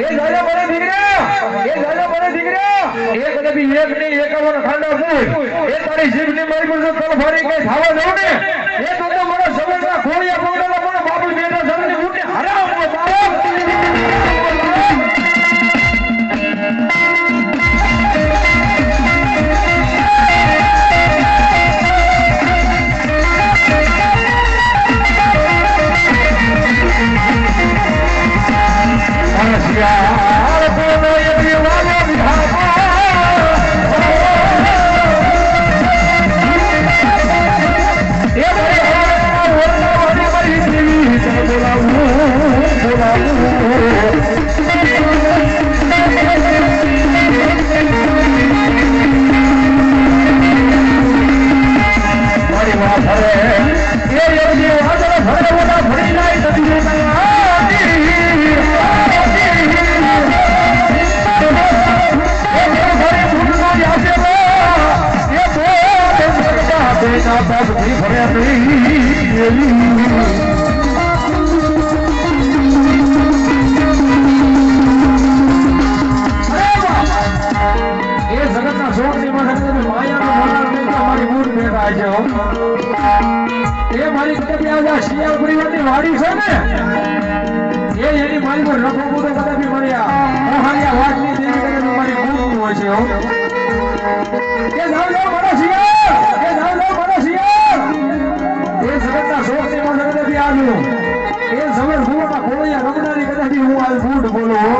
એ પડે દીકરા એ જાજા પડે દીકરા એક કદબી એક ની એકાવન ખાંડા ફૂટ એ તારી જીભની મારી પર તો ફરી કઈ ખાવા જવું ને? વાડી છે ને એ એની મારી નફો પૂરો કદાપી મારી હોય છે. એ જાવ જાઓ મારા શિયાળ એ જાવ જાઓ મારા શિયાળ એ જગતના શોખની માથે કદાપી એ સમર ભૂલોના ખોળિયા રમનારી કદાપી હું આ ફૂટ બોલું હો.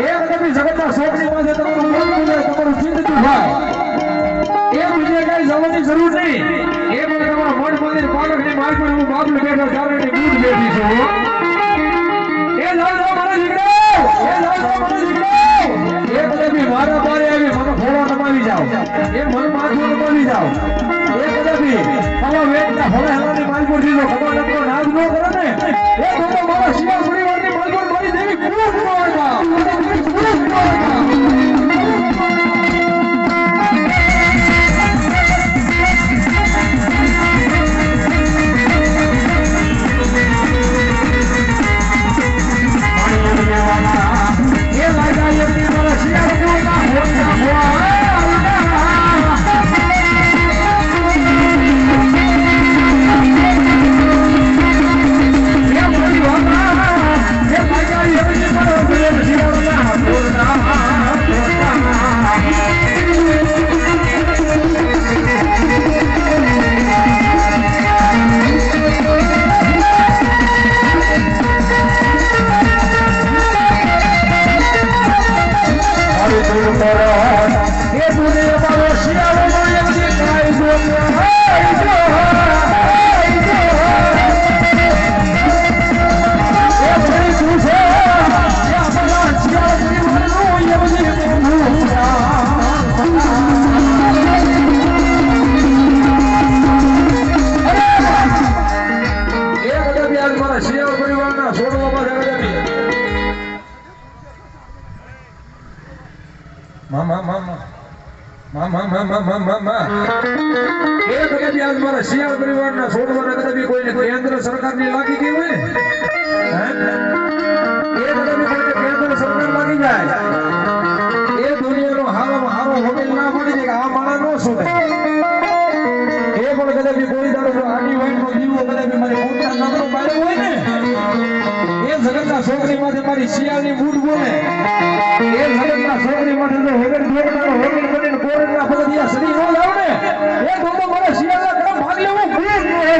એ કદાપી જગતના શોખની માથે તમારું મન બોલે, તમારું ચિંતિત થાય. એ બીજે કઈ જવાની જરૂર નહીં. એ મને તમારા મઠ મંદિર પાલકની માર્ગ હું છું. માલપુર આપણો ખબર ન કરે ને. મારા શિયાળ પરિવારના છોડવામાં મામા મામા મામા મામા મામા લાગી ગઈ હોય ને હે? એ કદાપી જગતના છોકરી માથે મારી શિયાળની બૂટ બોલે એ જગતના છોકરી માટે તો હેગર જોડનારો હોગર બનીને કોરડના પગથિયા સડી નો જાવ ને એ તો તો મારા શિયાળના કામ ભાગ લેવું ભૂલ ન હોય.